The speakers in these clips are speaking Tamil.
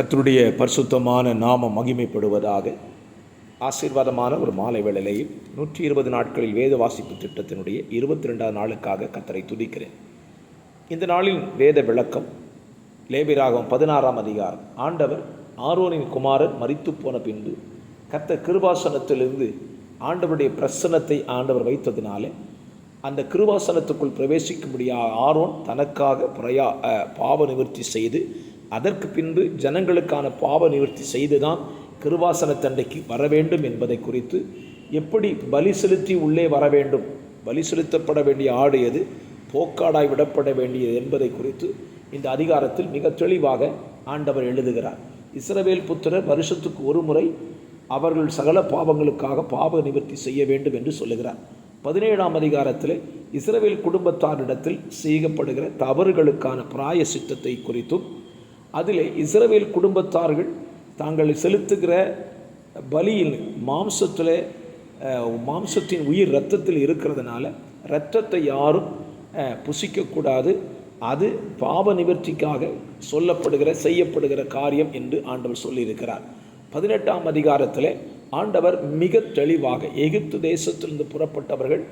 கத்தருடைய பரிசுத்தமான நாமம் மகிமைப்படுவதாக ஆசீர்வாதமான ஒரு மாலை வேளையில் நூற்றி இருபது நாட்களில் வேத வாசிப்பு திட்டத்தினுடைய இருபத்தி ரெண்டாவது நாளுக்காக கத்தரை துதிக்கிறேன். இந்த நாளின் வேத விளக்கம் லேபிராகம் பதினாறாம் அதிகாரம். ஆண்டவர் ஆரோனின் குமாரன் மறித்து போன பின்பு கத்த கிருபாசனத்திலிருந்து ஆண்டவருடைய பிரசன்னத்தை ஆண்டவர் வைத்ததினாலே அந்த கிருபாசனத்துக்குள் பிரவேசிக்கும்படியாக ஆரோன் தனக்காக பிரயா பாவ நிவர்த்தி செய்து அதற்கு பின்பு ஜனங்களுக்கான பாவ நிவர்த்தி செய்துதான் கிருபாசனத்தண்டைக்கு வர வேண்டும் என்பதை குறித்து எப்படி பலி செலுத்தி உள்ளே வர வேண்டும்? பலி செலுத்தப்பட வேண்டிய ஆடு எது? போக்காடாய் விடப்பட வேண்டியது என்பதை குறித்து இந்த அதிகாரத்தில் மிக தெளிவாக ஆண்டவர் எழுதுகிறார். இஸ்ரவேல் புத்திரர் வருஷத்துக்கு ஒரு முறை அவர்கள் சகல பாவங்களுக்காக பாவ நிவர்த்தி செய்ய வேண்டும் என்று சொல்லுகிறார். பதினேழாம் அதிகாரத்தில் இஸ்ரவேல் குடும்பத்தாரிடத்தில் செய்யப்படுகிற தவறுகளுக்கான பிராய சித்தத்தை குறித்தும் அதில் இஸ்ரவேல் குடும்பத்தார்கள் தாங்கள் செலுத்துகிற பலியில் மாம்சத்தில் மாம்சத்தின் உயிர் இரத்தத்தில் இருக்கிறதுனால இரத்தத்தை யாரும் புசிக்கக்கூடாது. அது பாவ நிவர்த்திக்காக சொல்லப்படுகிற செய்யப்படுகிற காரியம் என்று ஆண்டவர் சொல்லியிருக்கிறார். பதினெட்டாம் அதிகாரத்தில் ஆண்டவர் மிக தெளிவாக எகிப்து தேசத்திலிருந்து புறப்பட்டவர்கள்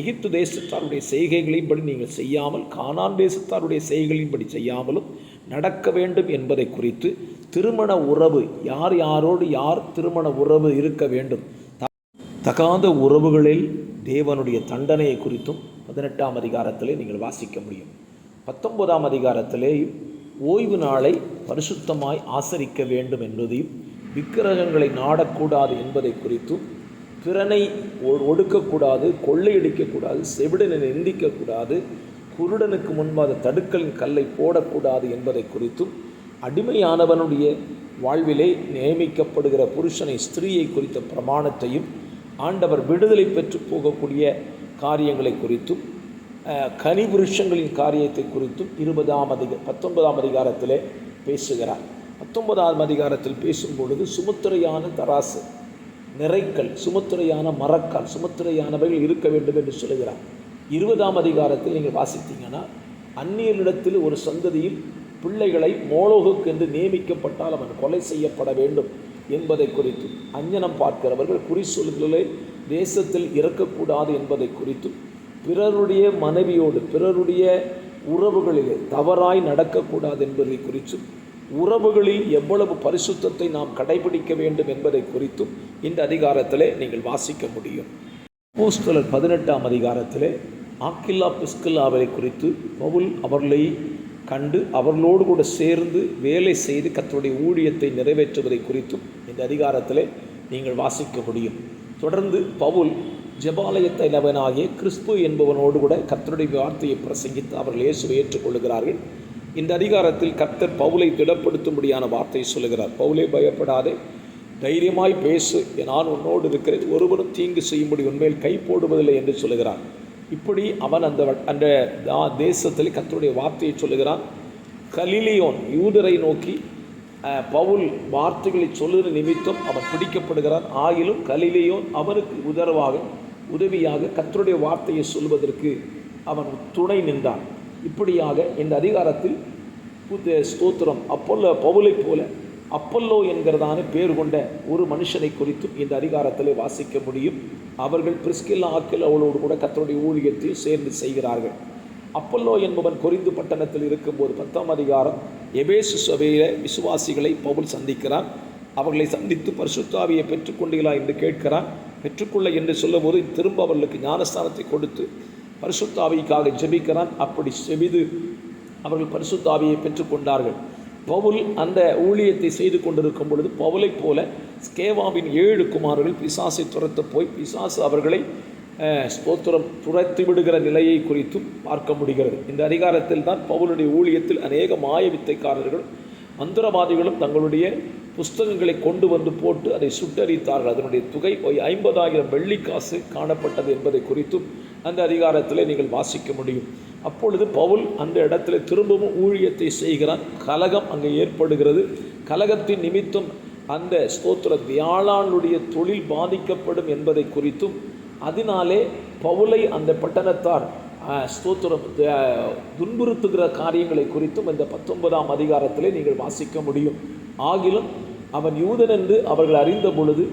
எகிப்து தேசத்தாருடைய செய்கைகளின்படி நீங்கள் செய்யாமல் கானான் தேசத்தாருடைய செய்கைகளின்படி செய்யாமலும் நடக்க வேண்டும் என்பதை குறித்து திருமண உறவு யார் யாரோடு யார் திருமண உறவு இருக்க வேண்டும்? தகாத உறவுகளில் தேவனுடைய தண்டனையை குறித்தும் பதினெட்டாம் அதிகாரத்திலே நீங்கள் வாசிக்க முடியும். பத்தொன்பதாம் அதிகாரத்திலே ஓய்வு நாளை பரிசுத்தமாய் ஆசரிக்க வேண்டும் என்பதையும் விக்கிரகங்களை நாடக்கூடாது என்பதை குறித்தும் பிறனை ஒ- ஒடுக்கக்கூடாது கொள்ளையடிக்கக்கூடாது செவிடனை நிந்திக்கக்கூடாது குருடனுக்கு முன்பாக தடுக்கலின் கல்லை போடக்கூடாது என்பதை குறித்தும் அடிமையானவனுடைய வாழ்விலே நியமிக்கப்படுகிற புருஷனை ஸ்திரீயை குறித்த பிரமாணத்தையும் ஆண்டவர் விடுதலை பெற்று போகக்கூடிய காரியங்களை குறித்தும் கனி புருஷங்களின் காரியத்தை குறித்தும் இருபதாம் அதிக பத்தொன்பதாம் அதிகாரத்திலே பேசுகிறார். பத்தொன்பதாம் அதிகாரத்தில் பேசும் பொழுது சுமுத்திரையான தராசு நிறைக்கல் சுமுத்திரையான மரக்கால் சுமுத்திரையானவைகள் இருக்க வேண்டும் என்று சொல்லுகிறார். இருபதாம் அதிகாரத்தில் நீங்கள் வாசித்தீங்கன்னா அந்நியரிடத்தில் ஒரு சந்ததியில் பிள்ளைகளை மோளோகுக்கு என்று நியமிக்கப்பட்டால் அவன் கொலை செய்யப்பட வேண்டும் என்பதை குறித்தும் அஞ்சனம் பார்க்கிறவர்கள் குறி சொல்களை தேசத்தில் இறக்கக்கூடாது என்பதை குறித்தும் பிறருடைய மனைவியோடு பிறருடைய உறவுகளிலே தவறாய் நடக்கக்கூடாது என்பதை குறித்தும் உறவுகளில் எவ்வளவு பரிசுத்தத்தை நாம் கடைபிடிக்க வேண்டும் என்பதை குறித்தும் இந்த அதிகாரத்திலே நீங்கள் வாசிக்க முடியும். பூஸ்தலர் பதினெட்டாம் அதிகாரத்திலே ஆக்கில்லா பிஸ்கில்லாவை குறித்து பவுல் அவர்களை கண்டு அவர்களோடு கூட சேர்ந்து வேலை செய்து கத்தருடைய ஊழியத்தை நிறைவேற்றுவதை குறித்தும் இந்த அதிகாரத்தில் நீங்கள் வாசிக்க முடியும். தொடர்ந்து பவுல் ஜபாலயத்தை நவனாகிய கிறிஸ்து என்பவனோடு கூட கத்தருடைய வார்த்தையை பிரசங்கித்து அவர்கள் இயேசுவை ஏற்றுக்கொள்கிறார்கள் இந்த அதிகாரத்தில் கர்த்தர் பவுலை திடப்படுத்தும்படியான வார்த்தை சொல்லுகிறார். பவுலை பயப்படாதே. தைரியமாய் பேசு. நான் உன்னோடு இருக்கிறேன். ஒருவரும் தீங்கு செய்யும்படி உண்மையில் கை போடுவதில்லை என்று சொல்லுகிறார். இப்படி அவன் அந்த அந்த தா- தேசத்தில் கத்தருடைய வார்த்தையை சொல்லுகிறான். கலிலியோன் யூதரை நோக்கி பவுல் வார்த்தைகளை சொல்லுகிற நிமித்தம் அவன் பிடிக்கப்படுகிறான். ஆயிலும் கலிலியோன் அவனுக்கு உதரவாக உதவியாக கத்தருடைய வார்த்தையை சொல்வதற்கு அவன் துணை நின்றான். இப்படியாக இந்த அதிகாரத்தில் புத்த ஸ்தோத்திரம் அப்போல்ல பவுலைப் போல அப்பல்லோ என்கிறதான பேர் கொண்ட ஒரு மனுஷனை குறித்தும் இந்த அதிகாரத்தில் வாசிக்க முடியும். அவர்கள் பிரிஸ்கில்லா ஆக்கில் அவளோடு கூட கத்தருடைய ஊழியத்தையும் சேர்ந்து செய்கிறார்கள். அப்பல்லோ என்பவன் கொரிந்து பட்டணத்தில் இருக்கும்போது பத்தாம் அதிகாரம் எபேசு சபையில விசுவாசிகளை பவுல் சந்திக்கிறான். அவர்களை சந்தித்து பரிசுத்தாவியை பெற்றுக்கொண்டீங்களா என்று கேட்கிறான். பெற்றுக்கொள்ள என்று சொல்லும்போது திரும்ப அவர்களுக்கு ஞானஸ்தானத்தை கொடுத்து பரிசுத்தாவிக்காக ஜெபிக்கிறான். அப்படி செபிது அவர்கள் பரிசுத்தாவியை பெற்றுக்கொண்டார்கள். பவுல் அந்த ஊழியத்தை செய்து கொண்டிருக்கும் பொழுது பவுலைப் போல ஸ்கேவாவின் ஏழு குமாரர்கள் பிசாசை துரத்த போய் பிசாசு அவர்களை ஸ்தோத்திரம் துரத்தி விடுகிற நிலையை குறித்தும் பார்க்க முடிகிறது. இந்த அதிகாரத்தில் தான் பவுலுடைய ஊழியத்தில் அநேக மாய வித்தைக்காரர்கள் மந்திரவாதிகளும் தங்களுடைய புஸ்தகங்களை கொண்டு வந்து போட்டு அதை சுட்டரித்தார்கள். அதனுடைய தொகை ஐம்பதாயிரம் வெள்ளிக்காசு காணப்பட்டது என்பதை குறித்தும் அந்த அதிகாரத்தில் நீங்கள் வாசிக்க முடியும். அப்பொழுது பவுல் அந்த இடத்துல திரும்பவும் ஊழியத்தை செய்கிறான். கலகம் அங்கே ஏற்படுகிறது. கலகத்தின் நிமித்தம் அந்த ஸ்தோத்திர வியாழானுடைய தொழில் பாதிக்கப்படும் என்பதை குறித்தும் அதனாலே பவுலை அந்த பட்டணத்தார் ஸ்தோத்திரம் துன்புறுத்துகிற காரியங்களை குறித்தும் இந்த பத்தொன்பதாம் அதிகாரத்திலே நீங்கள் வாசிக்க முடியும். ஆகிலும் அவன் யூதன் என்று அவர்கள் அறிந்த பொழுது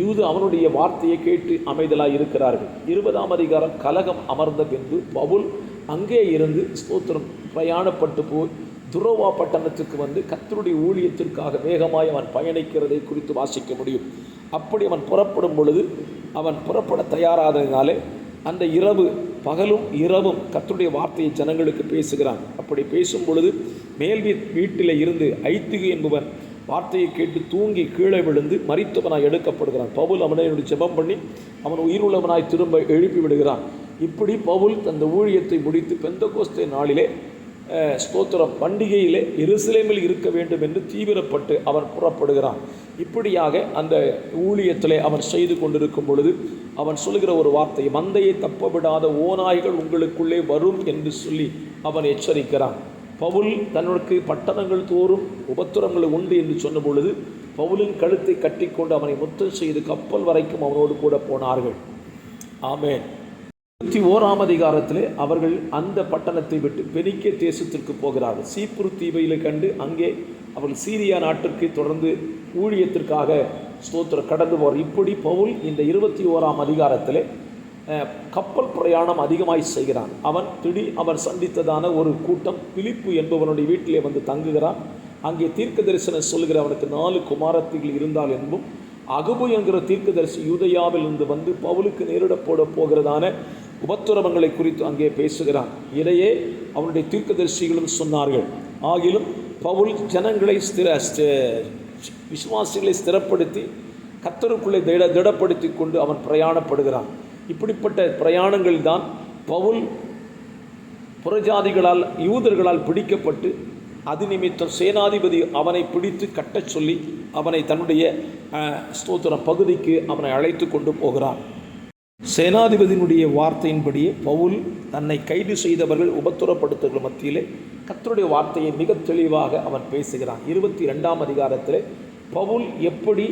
யூது அவனுடைய வார்த்தையை கேட்டு அமைதலாக இருக்கிறார்கள் இருபதாம் அதிகாரம் கலகம் அமர்ந்த பின்பு பவுல் அங்கே இருந்து ஸ்தோத்திரம் பிரயாணப்பட்டு போய் துரோவா பட்டணத்துக்கு வந்து கத்தருடைய ஊழியத்திற்காக வேகமாய் அவன் பயணிக்கிறதை குறித்து வாசிக்க முடியும். அப்படி அவன் புறப்படும் பொழுது அவன் புறப்பட தயாராததினாலே அந்த இரவு பகலும் இரவும் கத்தருடைய வார்த்தையை ஜனங்களுக்கு பேசுகிறான். அப்படி பேசும் பொழுது மேல் வீட்டில் இருந்து ஐத்துகு என்பவன் வார்த்தையை கேட்டு தூங்கி கீழே விழுந்து மறித்தவனாய் எடுக்கப்படுகிறான். பவுல் அவனை ஜெபம் பண்ணி அவன் உயிருள்ளவனாய் திரும்ப எழுப்பி விடுகிறான். இப்படி பவுல் தந்த ஊழியத்தை முடித்து பெந்த பெந்தகோஸ்தே நாளிலே அஹ், ஸ்தோத்திரம் பண்டிகையிலே எருசலேமில் இருக்க வேண்டும் என்று தீவிரப்பட்டு அவன் புறப்படுகிறான். இப்படியாக அந்த ஊழியத்திலே அவன் செய்து கொண்டிருக்கும் பொழுது அவன் சொல்லுகிற ஒரு வார்த்தை மந்தையை தப்ப விடாத ஓநாய்கள் உங்களுக்குள்ளே வரும் என்று சொல்லி அவன் எச்சரிக்கிறான். பவுல் தன்னுக்கு பட்டணங்கள் தோறும் உபத்திரங்கள் உண்டு என்று சொன்ன பொழுது பவுலின் கழுத்தை கட்டிக்கொண்டு அவனை முத்தம் செய்து கப்பல் வரைக்கும் அவனோடு கூட போனார்கள். ஆமேன். இருபத்தி ஓராம் அதிகாரத்திலே அவர்கள் அந்த பட்டணத்தை விட்டு பெனிக்க தேசத்திற்கு போகிறார்கள். சீப்புரு தீவையில் கண்டு அங்கே அவர்கள் சீரியா நாட்டிற்கு தொடர்ந்து ஊழியத்திற்காக ஸ்தோத்திர கடந்து போவார் இப்படி பவுல் இந்த இருபத்தி ஓராம் அதிகாரத்தில் கப்பல் பிரயாணம் அதிகமாய் செய்கிறான். அவன் திடீர் அவர் சந்தித்ததான ஒரு கூட்டம் பிலிப்பு என்பவனுடைய வீட்டிலே வந்து தங்குகிறான். அங்கே தீர்க்க தரிசனம் சொல்கிற அவனுக்கு நாலு குமாரத்திகள் இருந்தால் என்பும் அகுபு என்கிற தீர்க்கதரிசி யூதயாவில் இருந்து வந்து பவுலுக்கு நேரிடப் போட போகிறதான உபத்துரவங்களை குறித்து அங்கே பேசுகிறான். இதையே அவனுடைய தீர்க்கதரிசிகளும் சொன்னார்கள். ஆகிலும் பவுல் ஜனங்களை ஸ்திர விசுவாசிகளை ஸ்திரப்படுத்தி கத்தருக்குள்ளே திட திடப்படுத்தி கொண்டு அவன் பிரயாணப்படுகிறான். இப்படிப்பட்ட பிரயாணங்கள் தான் பவுல் புறஜாதிகளால் யூதர்களால் பிடிக்கப்பட்டு அது நிமித்தம் சேனாதிபதி அவனை பிடித்து கட்டச் சொல்லி அவனை தன்னுடைய ஸ்தோத்திர ஸ்தோத்திரம் பகுதிக்கு அவனை அழைத்து கொண்டு போகிறான். சேனாதிபதியினுடைய வார்த்தையின்படியே பவுல் தன்னை கைது செய்தவர்கள் உபத்துறப்படுத்தவர்கள் மத்தியிலே கத்தருடைய வார்த்தையை மிக தெளிவாக அவன் பேசுகிறான். இருபத்தி ரெண்டாம் அதிகாரத்தில் பவுல் எப்படி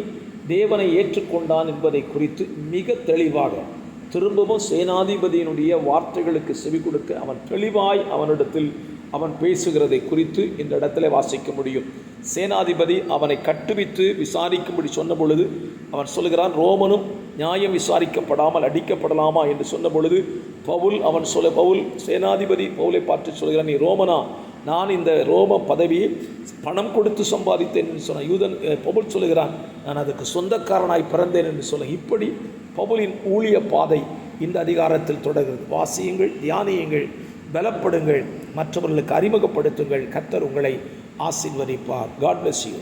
தேவனை ஏற்றுக்கொண்டான் என்பதை குறித்து மிக தெளிவாக திரும்பவும் சேனாதிபதியினுடைய வார்த்தைகளுக்கு செவி கொடுக்க அவன் தெளிவாய் அவனிடத்தில் அவன் பேசுகிறதை குறித்து இந்த இடத்துல வாசிக்க முடியும். சேனாதிபதி அவனை கட்டுவித்து விசாரிக்கும்படி சொன்னபொழுது அவன் சொல்லுகிறான் ரோமனும் நியாயம் விசாரிக்கப்படாமல் அடிக்கப்படலாமா? என்று சொன்னபொழுது பவுல் அவன் சொல்ல பவுல் சேனாதிபதி பவுலை பார்த்து சொல்கிறான் நீ ரோமனா? நான் இந்த ரோம பதவியை பணம் கொடுத்து சம்பாதித்தேன் என்று சொன்ன யூதன் பவுல் சொல்லுகிறான் நான் அதுக்கு சொந்தக்காரனாய் பிறந்தேன் என்று சொல்ல இப்படி பவுலின் ஊழிய பாதை இந்த அதிகாரத்தில் தொடர்கிறது. வாசியுங்கள் தியானியுங்கள் பலப்படுங்கள் மற்றவர்களுக்கு அறிமுகப்படுத்துங்கள். கத்தர் உங்களை ஆசீர்வதிப்பார் காட் bless you